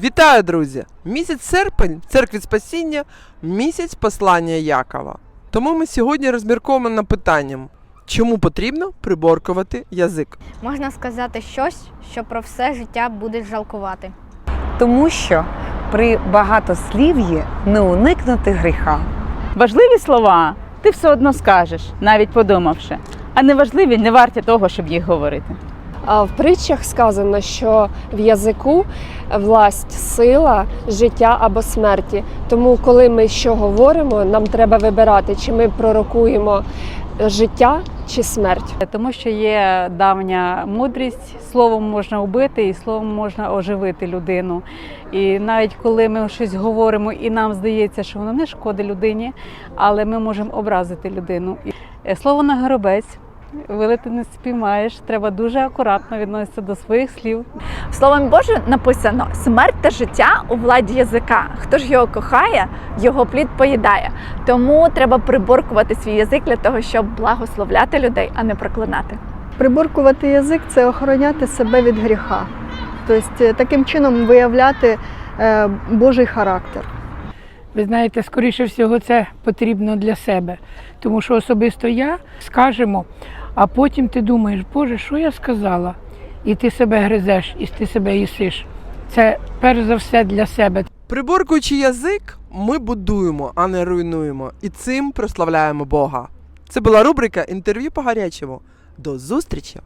Вітаю, друзі! Місяць серпень, церкві Спасіння, місяць послання Якова. Тому ми сьогодні розмірковуємо над питанням, чому потрібно приборкувати язик. Можна сказати щось, що про все життя будеш жалкувати. Тому що при багатослів'ї не уникнути гріха. Важливі слова ти все одно скажеш, навіть подумавши, а неважливі не варті того, щоб їх говорити. В притчах сказано, що в язику власть, сила, життя або смерті. Тому, коли ми що говоримо, нам треба вибирати, чи ми пророкуємо життя чи смерть. Тому що є давня мудрість, словом можна убити і словом можна оживити людину. І навіть коли ми щось говоримо, і нам здається, що воно не шкодить людині, але ми можемо образити людину. Е, Слово на горобець. Вилити не спіймаєш, треба дуже акуратно відноситися до своїх слів. Словом Божим написано: смерть та життя у владі язика. Хто ж його кохає, його плід поїдає. Тому треба приборкувати свій язик для того, щоб благословляти людей, а не проклинати. Приборкувати язик це охороняти себе від гріха. Тобто е, таким чином виявляти е, Божий характер. Ви знаєте, скоріше всього, це потрібно для себе. Тому що особисто я скажемо, а потім ти думаєш, Боже, що я сказала? І ти себе гризеш, і ти себе їсиш. Це перш за все для себе. Приборкуючи язик, ми будуємо, а не руйнуємо, і цим прославляємо Бога. Це була рубрика інтерв'ю по гарячому. До зустрічі!